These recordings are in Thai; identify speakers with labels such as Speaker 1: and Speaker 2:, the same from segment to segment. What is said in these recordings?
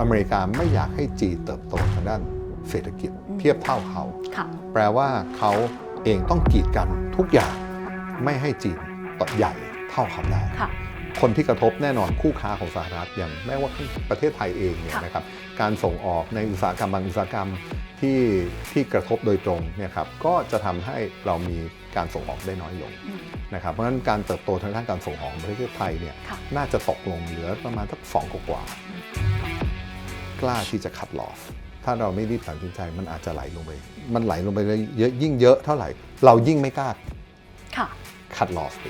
Speaker 1: อเมริกาไม่อยากให้จีนเติบโตทางด้านเศรษฐกิจเทียบเท่าเขา
Speaker 2: ค่ะ
Speaker 1: แปลว่าเขาเองต้องกีดกันทุกอย่างไม่ให้จีนต่อใหญ่เท่าเขาได้
Speaker 2: ค่ะ
Speaker 1: คนที่กระทบแน่นอนคู่ค้าของสหรัฐอย่างแม้ว่าประเทศไทยเองเนี่ย
Speaker 2: ค่ะ
Speaker 1: นะครับการส่งออกในอุตสาหกรรมบางอุตสาหกรรมที่ที่กระทบโดยตรงเนี่ยครับก็จะทำให้เรามีการส่งออกได้น้อยลง
Speaker 2: อืม
Speaker 1: นะครับเพราะฉะนั้นการเติบโตทางด้านการส่งออกของประเทศไทยเนี่ย
Speaker 2: ค่ะ
Speaker 1: น่าจะตกลงเหลือประมาณสักสองกว่าๆ กล้าที่จะคัดลอสถ้าเราไม่รีบตัดสินใจมันอาจจะไหลลงไป มันไหลลงไปเยอะยิ่งเยอะเท่าไหร่ เรายิ่งไม่กล้า
Speaker 2: ค่ะ
Speaker 1: คัดลอสไป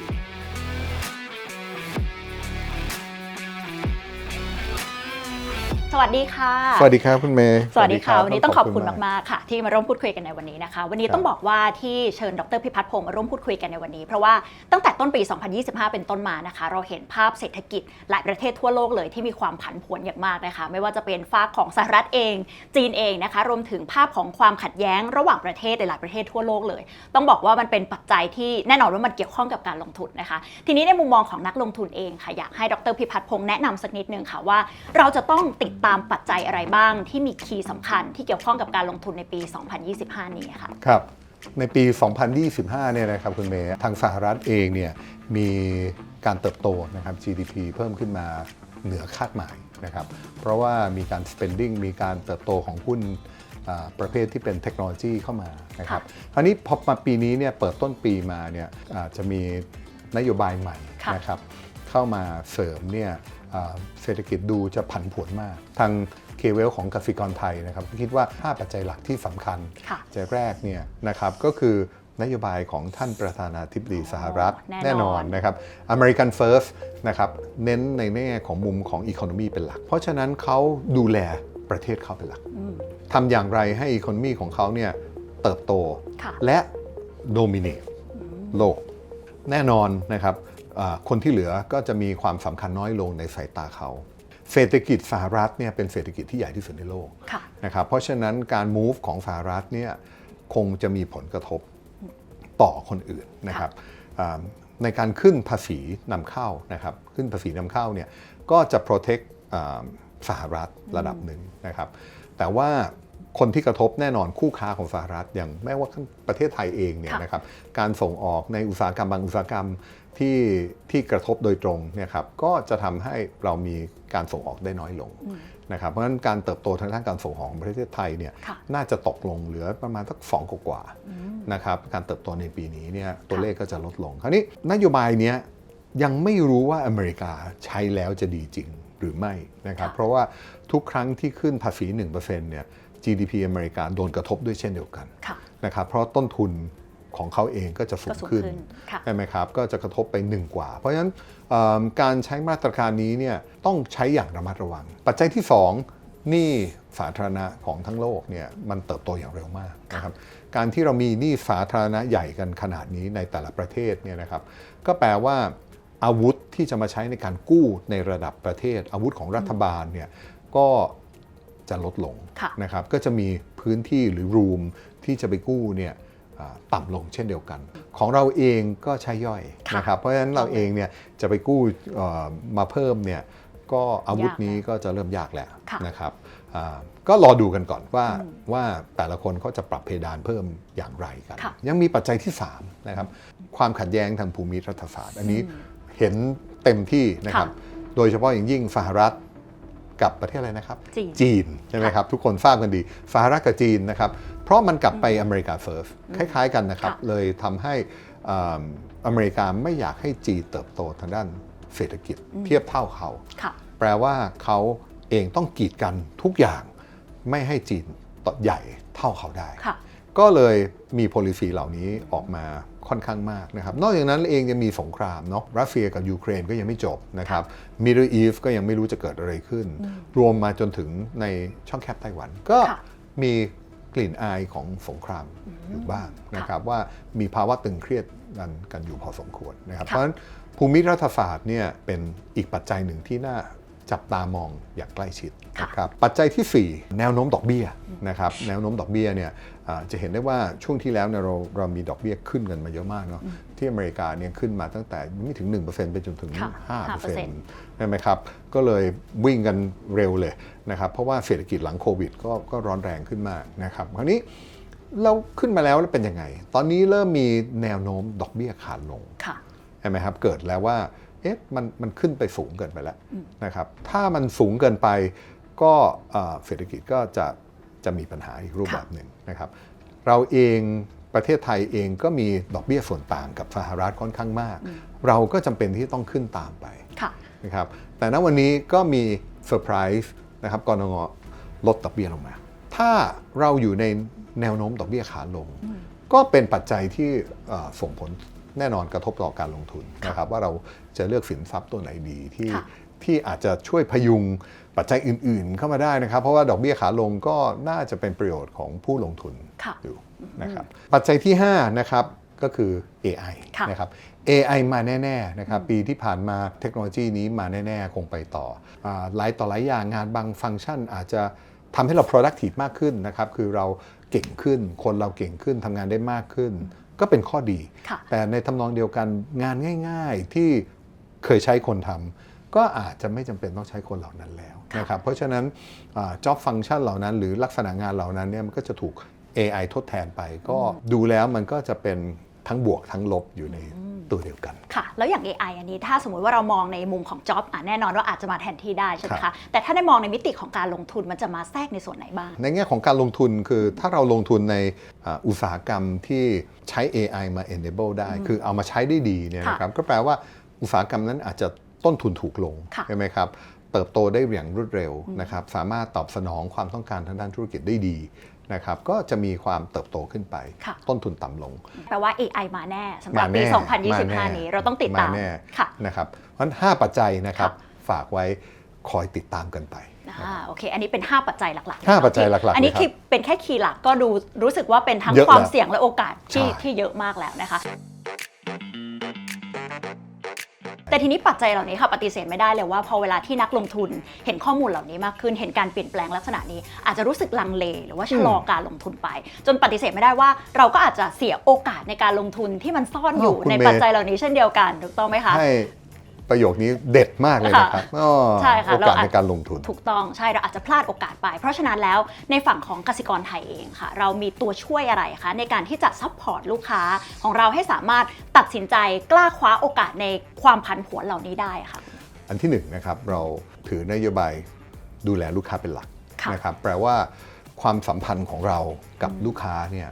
Speaker 2: สวัสดีค่ะ
Speaker 1: สวัสดีครับคุณเมย์
Speaker 2: สวัสดีค่ะ
Speaker 1: รับ
Speaker 2: วันนี้ต้องขอบคุณ
Speaker 1: มาก
Speaker 2: มาก ๆ ค่ะ ที่มาร่วมพูดคุยกันในวันนี้นะคะ วันนี้
Speaker 1: ครับ
Speaker 2: ต้องบอกว่าที่เชิญดรพิพัฒน์พงศ์มาร่วมพูดคุยกันในวันนี้ เพราะว่าตั้งแต่ต้นปี 2025 เป็นต้นมานะคะ เราเห็นภาพเศรษฐกิจหลายประเทศทั่วโลกเลยที่มีความผันผวนอย่างมากนะคะ ไม่ว่าจะเป็นฝากของสหรัฐเอง จีนเองนะคะ รวมถึงภาพของความขัดแย้งระหว่างประเทศหลายๆประเทศทั่วโลกเลย ต้องบอกว่ามันเป็นปัจจัยที่แน่นอนว่ามันเกี่ยวข้องกับการลงทุนนะคะ ทีนี้ในมุมมองของนักลงทุนเองค่ะอยากให้ดรพิพัฒน์พงศ์แนะนำสักนิดนึงค่ะว่า เราจะต้องติดตามปัจจัยอะไรบ้างที่มีคีย์สำคัญที่เกี่ยวข้องกับการลงทุนในปี 2025 นี้ค่ะ
Speaker 1: ครับ ในปี 2025 เนี่ยนะครับคุณเมย์ทางสหรัฐเองเนี่ยมีการเติบโตนะครับ GDP เพิ่มขึ้นมาเหนือคาดหมายนะครับ เพราะว่ามีการ spending มีการเติบโตของหุ้นอ่าประเภทที่เป็นเทคโนโลยีเข้ามานะครับคราวนี้พอมาปีนี้เนี่ยเปิดต้นปีมาเนี่ยอ่าจะมีนโยบายใหม่
Speaker 2: ค่ะ
Speaker 1: นะครับเข้ามาเสริมเนี่ยอ่า เศรษฐกิจดูจะผันผวนมาก ทางเคเวลของกสิกรไทยนะครับก็คิดว่า 5 ปัจจัยหลักที่สำคัญ
Speaker 2: ค่ะ
Speaker 1: ปัจจัยแรกเนี่ยนะครับก็คือนโยบายของท่านประธานาธิบดีสหรัฐ
Speaker 2: แน่นอน
Speaker 1: นะครับ American First นะครับเน้นในแง่ของมุมของ Economy เป็นหลัก เพราะฉะนั้นเขาดูแลประเทศเขาเป็นหลัก
Speaker 2: อืม
Speaker 1: ทำอย่างไรให้ Economy ของเขาเนี่ยเติบโต
Speaker 2: ค่ะ
Speaker 1: และ dominate โลก แน่นอนนะครับอ่า คนที่เหลือก็จะมีความสำคัญน้อยลงในสายตาเขา เศรษฐกิจสหรัฐเนี่ยเป็นเศรษฐกิจที่ใหญ่ที่สุดในโลก
Speaker 2: ค่ะ
Speaker 1: นะครับเพราะฉะนั้นการ move ของสหรัฐเนี่ยคงจะมีผลกระทบต่อคนอื่นนะครับอ่าในการขึ้นภาษีนำเข้านะครับขึ้นภาษีนำเข้าเนี่ยก็จะ protect อ่าสหรัฐระดับหนึ่งนะครับ แต่ว่า คนที่กระทบแน่นอนคู่ค้าของสหรัฐ อย่างแม้ว่าประเทศไทยเองเนี่ย
Speaker 2: ค่ะ
Speaker 1: นะครับการส่งออกในอุตสาหกรรมบางอุตสาหกรรมที่ที่กระทบโดยตรงเนี่ยครับก็จะทำให้เรามีการส่งออกได้น้อยลงนะครับเพราะฉะนั้นการเติบโตทางด้านการส่งออกของประเทศไทยเนี่ย
Speaker 2: ค่ะ
Speaker 1: น่าจะตกลงเหลือประมาณสักสองกว่าๆนะครับการเติบโตในปีนี้เนี่ยตัวเลขก็จะลดลง คราวนี้นโยบายเนี้ยยังไม่รู้ว่าอเมริกาใช้แล้วจะดีจริงหรือไม่นะครับ
Speaker 2: ค่ะ
Speaker 1: เพราะว่าทุกครั้งที่ขึ้นภาษี 1%เนี่ย GDP อเมริกาโดนกระทบด้วยเช่นเดียวกัน
Speaker 2: ค่ะ
Speaker 1: นะครับเพราะต้นทุนของเขาเองก็จะสู
Speaker 2: ก็
Speaker 1: ง
Speaker 2: สูง
Speaker 1: ขึ้น
Speaker 2: ขึ้นค่ะ
Speaker 1: ใช่ไหมครับก็จะกระทบไป1กว่า เพราะฉะนั้นเอิ่มการใช้มาตรการนี้เนี่ยต้องใช้อย่างระมัดระวัง ปัจจัยที่2หนี้สาธารณะของทั้งโลกเนี่ยมันเติบโตอย่างเร็วมากนะครับการที่เรามีหนี้สาธารณะใหญ่กันขนาดนี้ในแต่ละประเทศเนี่ยนะครับก็แปลว่าอาวุธที่จะมาใช้ในการกู้ในระดับประเทศ อาวุธของรัฐบาลเนี่ยก็ จะลดลง
Speaker 2: ค่ะ
Speaker 1: นะครับก็จะมีพื้นที่หรือรูมที่จะไปกู้เนี่ยอ่าต่ำลงเช่นเดียวกัน ของเราเองก็ใช้ย่อย
Speaker 2: ค่ะ
Speaker 1: นะครับเพราะฉะนั้นเราเองเนี่ยจะไปกู้เอ่อมาเพิ่มเนี่ยก็อาวุธ
Speaker 2: ยาก
Speaker 1: นี้
Speaker 2: แล้ว
Speaker 1: ก็จะเริ่มยากแล้ว
Speaker 2: ค่ะ
Speaker 1: นะครับอ่าก็รอดูกันก่อนว่า
Speaker 2: อืม
Speaker 1: ว่าแต่ละคนเขาจะปรับเพดานเพิ่มอย่างไรกัน
Speaker 2: ค่ะ
Speaker 1: ยังมีปัจจัยที่3นะครับความขัดแย้งทางภูมิรัฐศาสตร์ อันนี้เห็นเต็มที่นะครับ
Speaker 2: ค่ะ
Speaker 1: โดยเฉพาะอย่างยิ่งสหรัฐ กับประเทศอะไรนะครับ
Speaker 2: จีน
Speaker 1: จีนใช่ไหมครับ ทุกคนทราบกันดีสหรัฐกับจีนนะครับ เพราะมันกลับไปอเมริกาเฟิร์สคล้าย ๆกันนะครับ
Speaker 2: ค่ะ
Speaker 1: เลยทำให้อ่าอเมริกาไม่อยากให้จีนเติบโตทางด้านเศรษฐกิจเทียบเท่าเขา
Speaker 2: ค่ะ
Speaker 1: แปลว่าเขาเองต้องกีดกันทุกอย่างไม่ให้จีนต่อใหญ่เท่าเขาได้
Speaker 2: ค่ะ
Speaker 1: ก็เลยมี policy เหล่านี้ออกมา ค่อนข้างมากนะครับ นอกจากนั้นเองยังมีสงครามเนาะรัสเซียกับยูเครนก็ยังไม่จบนะครับมิดเดิลอีฟก็ยังไม่รู้จะเกิดอะไรขึ้น รวมมาจนถึงในช่องแคบไต้หวัน ก็
Speaker 2: ค่ะ
Speaker 1: มีกลิ่นอายของสงครามอยู่บ้างนะครับว่ามีภาวะตึงเครียดกันกันอยู่พอสมควรนะครับ
Speaker 2: ค่ะ
Speaker 1: เพราะฉะนั้นภูมิรัฐศาสตร์เนี่ยเป็นอีกปัจจัยหนึ่งที่น่า จับตามองอย่างใกล้ชิด
Speaker 2: ค่ะ
Speaker 1: นะครับปัจจัยทีสี่ 4 แนวโน้มดอกเบี้ยนะครับแนวโน้มดอกเบี้ยเนี่ยอ่าจะเห็นได้ว่าช่วงที่แล้วเนี่ยเราเรามีดอกเบี้ยขึ้นกันมาเยอะมากเนาะที่อเมริกาเนี่ยขึ้นมาตั้งแต่ไม่ถึง 1%ไปจนถึง
Speaker 2: ค่ะ
Speaker 1: 5%ใช่ไหมครับ ก็เลยวิ่งกันเร็วเลยนะครับเพราะว่าเศรษฐกิจหลังโควิดก็ก็ร้อนแรงขึ้นมากนะครับคราวนี้เราขึ้นมาแล้วแล้วเป็นยังไง ตอนนี้เริ่มมีแนวโน้มดอกเบี้ยขาลง
Speaker 2: ค่ะ
Speaker 1: ใช่ไหมครับเกิดแล้วว่า เอ๊ะมันมันขึ้นไปสูงเกินไปแล้วนะครับ ถ้ามันสูงเกินไปก็เอ่อเศรษฐกิจก็จะจะมีปัญหาอีกรูปแบบหนึ่งนะครับ เราเองประเทศไทยเองก็มีดอกเบี้ยส่วนต่างกับสหรัฐค่อนข้างมาก เราก็จำเป็นที่ต้องขึ้นตามไป
Speaker 2: ค่ะ
Speaker 1: นะครับ แต่ณวันนี้ก็มีเซอร์ไพรส์นะครับกรงลดดอกเบี้ยลงมา ถ้าเราอยู่ในแนวโน้มดอกเบี้ยขาลง ก็เป็นปัจจัยที่เอ่อส่งผล แน่นอนกระทบต่อการลงทุนนะครับว่าเราจะเลือกสินทรัพย์ตัวไหนดีที่
Speaker 2: ค่ะ
Speaker 1: ที่อาจจะช่วยพยุงปัจจัยอื่น ๆ เข้ามาได้นะครับ เพราะว่าดอกเบี้ยขาลงก็น่าจะเป็นประโยชน์ของผู้ลงทุน
Speaker 2: ค่ะ
Speaker 1: อยู่นะครับปัจจัยที่ 5 นะครับก็คือ AI
Speaker 2: ค่ะ
Speaker 1: นะครับ AI มาแน่ ๆ นะครับ ปีที่ผ่านมาเทคโนโลยีนี้มาแน่ ๆ คงไปต่ออาหลายต่อหลายอย่างงานบางฟังก์ชันอาจจะทำให้เรา productive มากขึ้นนะครับ คือเราเก่งขึ้น คนเราเก่งขึ้นทำงานได้มากขึ้น ก็เป็นข้อดี
Speaker 2: ค่ะ
Speaker 1: แต่ในทำนองเดียวกันงานง่าย ๆที่เคยใช้คนทำก็อาจจะไม่จำเป็นต้องใช้คนเหล่านั้นแล้วนะครับเพราะฉะนั้นอ่า job function เหล่านั้น หรือลักษณะงานเหล่านั้นเนี่ยมันก็จะถูก AI ทดแทนไป ก็ดูแล้วมันก็จะเป็นทั้งบวกทั้งลบอยู่ใน ตัวเดียวกัน
Speaker 2: ค่ะ แล้วอย่าง AI อันนี้ถ้าสมมุติว่าเรามองในมุมของ job อะแน่นอนว่าอาจจะมาแทนที่ได้ใช่ไหม
Speaker 1: ครั
Speaker 2: คะ
Speaker 1: บ
Speaker 2: แต่ถ้าได้มองในมิติของการลงทุนมันจะมาแทรกในส่วนไหนบ้าง
Speaker 1: ในแง่ของการลงทุนคือถ้าเราลงทุนในอ่าอุตสาหกรรมที่ใช้ AI มา enable ได้ คือเอามาใช้ได้ดีเนี่ย
Speaker 2: ค่ะ
Speaker 1: นะครับก็แปลว่าอุตสาหกรรมนั้นอาจจะต้นทุนถูกลง
Speaker 2: ค่ะ
Speaker 1: ใช่ไหมครับเติบโตได้อย่างรวดเร็วนะครับสามารถตอบสนองความต้องการทางด้านธุรกิจได้ดี นะครับก็จะมีความเติบโตขึ้นไป
Speaker 2: ค่ะ
Speaker 1: ต้นทุนต่ำลง
Speaker 2: แปลว่า AI มาแน่สำหรับ
Speaker 1: มา
Speaker 2: ปี
Speaker 1: แน่มาแน่
Speaker 2: 2025 นี้เราต้องติดตาม
Speaker 1: แน่
Speaker 2: ค่ะ
Speaker 1: นะครับเพราะฉะนั้น5ปัจจัยนะครับ
Speaker 2: ค่ะ
Speaker 1: ฝากไว้คอยติดตามกันไป
Speaker 2: อ่าโอเค อันนี้เป็น 5 ปัจจัยหลักๆ
Speaker 1: ห้าปัจจัยหลักๆ
Speaker 2: อันนี้
Speaker 1: เลยครับ
Speaker 2: คือเป็นแค่คีย์หลักก็ดูรู้สึกว่าเป็นทั้ง
Speaker 1: เยอะ
Speaker 2: ความ
Speaker 1: แล้ว
Speaker 2: เสี่ยงและโอกาสที่
Speaker 1: ใช่
Speaker 2: ที่เยอะมากแล้วนะคะ แต่ทีนี้ปัจจัยเหล่านี้ค่ะปฏิเสธไม่ได้เลยว่าพอเวลาที่นักลงทุนเห็นข้อมูลเหล่านี้มากขึ้น เห็นการเปลี่ยนแปลงลักษณะนี้ อาจจะรู้สึกลังเล หรือว่าชะลอการลงทุนไป จนปฏิเสธไม่ได้ว่า เราก็อาจจะเสียโอกาสในการลงทุนที่มันซ่อนอยู่
Speaker 1: อ้าวคุณ
Speaker 2: ใน
Speaker 1: เมย์
Speaker 2: ปัจจัยเหล่านี้เช่นเดียวกันถูกต้องไหมคะ
Speaker 1: ให้ ประโยคนี้เด็ดมากเลยนะครับอ้อ
Speaker 2: ใช่ค่ะ
Speaker 1: โอกาส
Speaker 2: เราอาจ
Speaker 1: ในการลงทุน
Speaker 2: ถูกต้องใช่เราอาจจะพลาดโอกาสไป เพราะฉะนั้นแล้วในฝั่งของกสิกรไทยเองค่ะ เรามีตัวช่วยอะไรคะในการที่จะซัพพอร์ตลูกค้าของเราให้สามารถตัดสินใจกล้าคว้าโอกาสในความผันผวนเหล่านี้ได้ค่ะ
Speaker 1: อันที่หนึ่งนะครับเราถือนโยบายดูแลลูกค้าเป็นหลัก
Speaker 2: ค่ะ
Speaker 1: นะครับแปลว่าความสัมพันธ์ของเรากับลูกค้าเนี่ย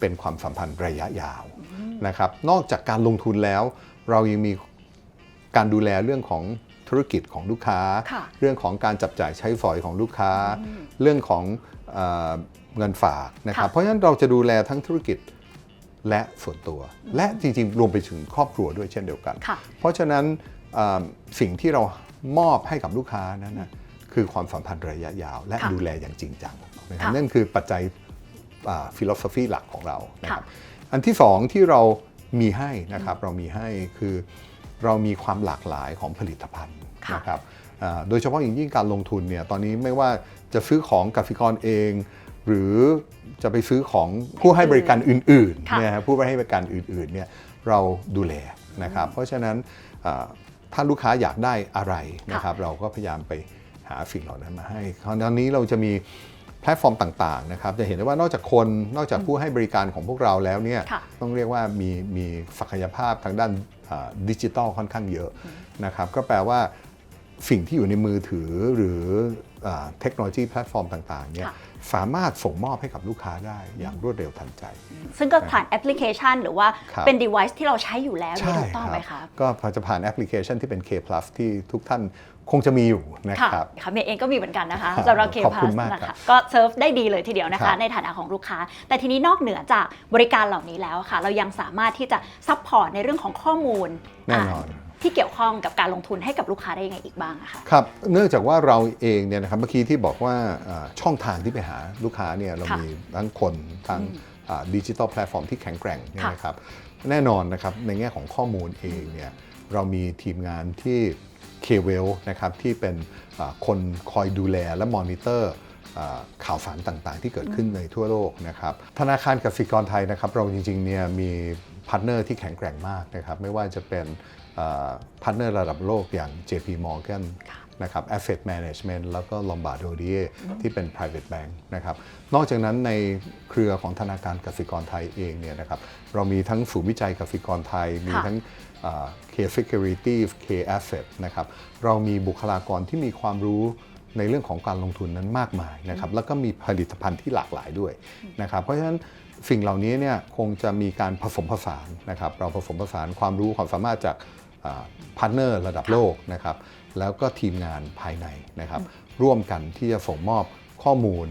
Speaker 1: เป็นความสัมพันธ์ระยะยาวนะครับ นอกจากการลงทุนแล้ว เรายังมี การดูแลเรื่องของธุรกิจของลูกค้า
Speaker 2: ค่ะ
Speaker 1: เรื่องของการจับจ่ายใช้สอยของลูกค้า เรื่องของเออเงินฝากนะครับ
Speaker 2: ค่ะ
Speaker 1: เพราะฉะนั้นเราจะดูแลทั้งธุรกิจและส่วนตัว และจริงๆ รวมไปถึงครอบครัวด้วยเช่นเดียวกัน
Speaker 2: ค่ะ
Speaker 1: เพราะฉะนั้นเอ่อสิ่งที่เรามอบให้กับลูกค้านั้นนะคือความสัมพันธ์ระยะยาว และ
Speaker 2: ค่ะ
Speaker 1: ดูแลอย่างจริงจังนะครับ
Speaker 2: ค่ะ
Speaker 1: นั่นคือปัจจัยฟิโลสฟีหลักของเรานะค
Speaker 2: ค่ะ
Speaker 1: รับอันที่สองที่เรามีให้นะครับเรามีให้คือ เรามีความหลากหลายของผลิตภัณฑ์
Speaker 2: ค่ะ
Speaker 1: นะครับอ่าโดยเฉพาะอย่างยิ่งการลงทุนเนี่ยตอนนี้ไม่ว่าจะซื้อของกสิกรเอง หรือจะไปซื้อของผู้ให้บริการอื่นๆ
Speaker 2: ค่ะ
Speaker 1: เนี่ยฮะผู้ให้บริการอื่นๆเนี่ยเราดูแลนะครับเพราะฉะนั้นอ่าถ้าลูกค้าอยากได้อะไรนะครับเราก็พยายามไปหาสิ่งเหล่านั้นมาให้คราวนี้เราจะมีแพลตฟอร์มต่างๆนะครับจะเห็นได้ว่านอกจากคนนอกจากผู้ให้บริการของพวกเราแล้วเนี่ย
Speaker 2: ค่ะ
Speaker 1: ต้องเรียกว่ามีมีศักยภาพทางด้านดิจิทัลค่อนข้างเยอะนะครับก็แปลว่าสิ่งที่อยู่ในมือถือหรืออ่าเทคโนโลยีแพลตฟอร์มต่างๆเนี่ย
Speaker 2: ค่ะ
Speaker 1: สามารถส่งมอบให้กับลูกค้าได้อย่างรวดเร็วทันใจ
Speaker 2: ซึ่งก็ผ่านแอปพลิเคชันหรือว่า
Speaker 1: ครับ
Speaker 2: เป็น device ที่เราใช้อยู่แล้วเนี่ย
Speaker 1: ใช่
Speaker 2: ถูกต้องไหม
Speaker 1: ครั
Speaker 2: คะ
Speaker 1: บก็พอจะผ่านแอปพลิเคชันที่เป็น K plus ที่ทุกท่าน คงจะมีอยู่นะ
Speaker 2: ค่ะ
Speaker 1: ครับ
Speaker 2: ค่ะเมย์เองก็มีเหมือนกันนะคะ
Speaker 1: ครับ
Speaker 2: สำหรับเค
Speaker 1: ขอบ
Speaker 2: พา
Speaker 1: คุ
Speaker 2: ส
Speaker 1: ณมาก
Speaker 2: นะ
Speaker 1: ครั
Speaker 2: คะ
Speaker 1: บ
Speaker 2: ก็เซิร์ฟได้ดีเลยทีเดียวนะ
Speaker 1: ครั
Speaker 2: คะ
Speaker 1: บ
Speaker 2: ในฐานะของลูกค้า แต่ทีนี้นอกเหนือจากบริการเหล่านี้แล้วค่ะ เรายังสามารถที่จะซัพพอร์ตในเรื่องของข้อมูล
Speaker 1: แน่นอนา
Speaker 2: ที่เกี่ยวข้องกับการลงทุนให้กับลูกค้าได้ยังไงอีกบ้างอะคะ
Speaker 1: ครับ เนื่องจากว่าเราเองเนี่ยนะครับเมื่อกี้ที่บอกว่าอ่าช่องทางที่ไปหาลูกค้าเนี่ยเรา
Speaker 2: ค่ะ
Speaker 1: มีทั้งคนทั้งดิจิทัลแพลตฟอร์มที่แข็งแกร่งเนี่ย
Speaker 2: ค่ะ
Speaker 1: นะครับแน่นอนนะครับในแง่ของข้อมูลเองเนี่ยเรามีทีมงานที่ เคเวลนะครับที่เป็นคนคอยดูแลและมอนิเตอร์ข่าวสารต่างๆ ที่เกิดขึ้นในทั่วโลกนะครับธนาคารกสิกรไทยนะครับเราจริงๆเนี่ยมีพาร์ทเนอร์ที่แข็งแกร่งมากนะครับไม่ว่าจะเป็นพาร์ทเนอร์ระดับโลกอย่าง JP Morgan นะครับ Asset Management แล้วก็ Lombard Odier ที่เป็น private bank นะครับ นอกจากนั้นในเครือของธนาคารกสิกรไทยเองเนี่ยนะครับ เรามีทั้งศูนย์วิจัยกสิกรไทย มี
Speaker 2: ค่ะ
Speaker 1: ทั้งอ่า K Security K Asset นะครับ เรามีบุคลากรที่มีความรู้ในเรื่องของการลงทุนนั้นมากมายนะครับ แล้วก็มีผลิตภัณฑ์ที่หลากหลายด้วยนะครับ เพราะฉะนั้นสิ่งเหล่านี้เนี่ยคงจะมีการผสมผสานนะครับ เราผสมผสานความรู้ความสามารถจากพาร์ทเนอร์ระดับโลกนะครับ แล้วก็ทีมงานภายในนะครับ ร่วมกันที่จะส่งมอบข้อมูล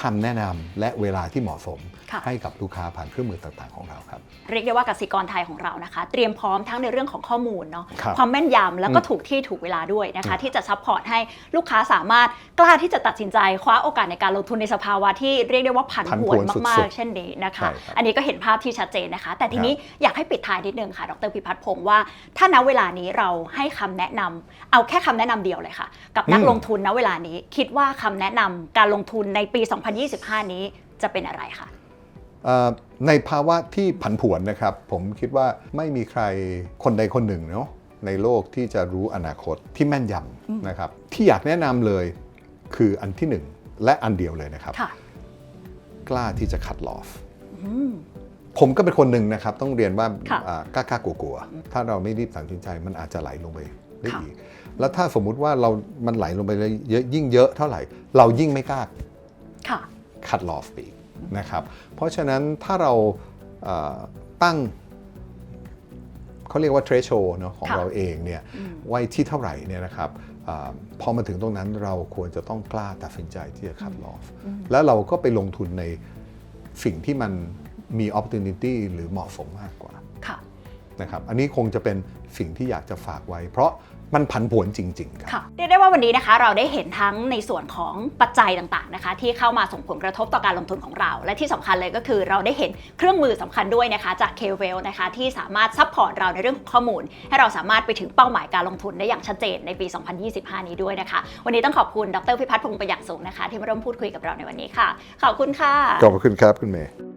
Speaker 1: คำแนะนำและเวลาที่เหมาะสม
Speaker 2: ค่ะ
Speaker 1: ให้กับลูกค้าผ่านเครื่องมือต่างๆของเราครับ
Speaker 2: เรียกได้ว่ากสิกรไทยของเรานะคะ เตรียมพร้อมทั้งในเรื่องของข้อมูลเนาะ
Speaker 1: ครับ
Speaker 2: ความแม่นยำแล้วก็
Speaker 1: อืม
Speaker 2: ถูกที่ถูกเวลาด้วยนะคะ
Speaker 1: อืม
Speaker 2: ที่จะซัพพอร์ตให้ลูกค้าสามารถกล้าที่จะตัดสินใจคว้าโอกาสในการลงทุนในสภาวะที่เรียกได้ว่าผัน
Speaker 1: ผัน
Speaker 2: ผ
Speaker 1: ผ
Speaker 2: ว
Speaker 1: วนน
Speaker 2: มา
Speaker 1: สุ
Speaker 2: ก
Speaker 1: ดๆ
Speaker 2: ๆเช่นนี้นะคะ
Speaker 1: ใช่ครับ
Speaker 2: อันนี้ก็เห็นภาพที่ชัดเจนนะคะ แต่ทีนี้อยากให้ปิดท้ายนิดนึงค่ะ ดรพิพัฒน์พงศ์ว่า ถ้าณเวลานี้เราให้คำแนะนำเอาแค่คำแนะนำเดียวเลยค่ะ กับนัก
Speaker 1: อืม
Speaker 2: ลงทุนณเวลานี้ คิดว่าคำแนะนำการลงทุนในปี 2025 นี้จะเป็นอะไรคะ
Speaker 1: เอ่อในภาวะที่ผันผวนนะครับ ผมคิดว่าไม่มีใครคนใดคนหนึ่งเนาะในโลกที่จะรู้อนาคตที่แม่นยำนะครับ ที่อยากแนะนำเลยคืออันที่หนึ่งและอันเดียวเลยนะครับ
Speaker 2: ค่ะ
Speaker 1: กล้าที่จะคัดลอฟ
Speaker 2: อืม
Speaker 1: ผมก็เป็นคนหนึ่งนะครับ ต้องเรียนว่า
Speaker 2: ค่ะ
Speaker 1: อ่ากล้ากล้ากลัวกลัวๆถ้าเราไม่รีบตัดสินใจมันอาจจะไหลลงไปได้
Speaker 2: ค่ะ
Speaker 1: อีก แล้วถ้าสมมุติว่าเรามันไหลลงไปเลยเยอะยิ่งเยอะเท่าไหร่ เรายิ่งไม่กล้า
Speaker 2: ค่ะ
Speaker 1: คัดลอฟปีกนะครับเพราะฉะนั้นถ้าเราเอ่อตั้งเขาเรียกว่า threshold เนอะของ
Speaker 2: ค่ะ
Speaker 1: เราเองเนี่ยไว้ที่เท่าไหร่เนี่ยนะครับอาพอมาถึงตรงนั้นเราควรจะต้องกล้าตัดสินใจที่จะคัดลอฟแล้วเราก็ไปลงทุนในสิ่งที่มันมี opportunity หรือเหมาะสมมากกว่า
Speaker 2: ค่ะ
Speaker 1: นะครับอันนี้คงจะเป็นสิ่งที่อยากจะฝากไว้ เพราะ มันผันผวนจริง ๆ ครับ
Speaker 2: ค่ะเรียกได้ว่าวันนี้นะคะเราได้เห็นทั้งในส่วนของปัจจัยต่างๆนะคะ ที่เข้ามาส่งผลกระทบต่อการลงทุนของเรา และที่สำคัญเลยก็คือเราได้เห็นเครื่องมือสำคัญด้วยนะคะจาก k w e l นะคะที่สามารถซัพพอร์ตเราในเรื่องของข้อมูล ให้เราสามารถไปถึงเป้าหมายการลงทุนได้อย่างชัดเจนในปี 2025 นี้ด้วยนะคะ วันนี้ต้องขอบคุณดรพิพัฒน์พงศ์ประหยัดสูงนะคะ ที่มาร่วมพูดคุยกับเราในวันนี้ค่ะ ขอบคุณค่ะ
Speaker 1: ขอบคุณครับคุณเมย์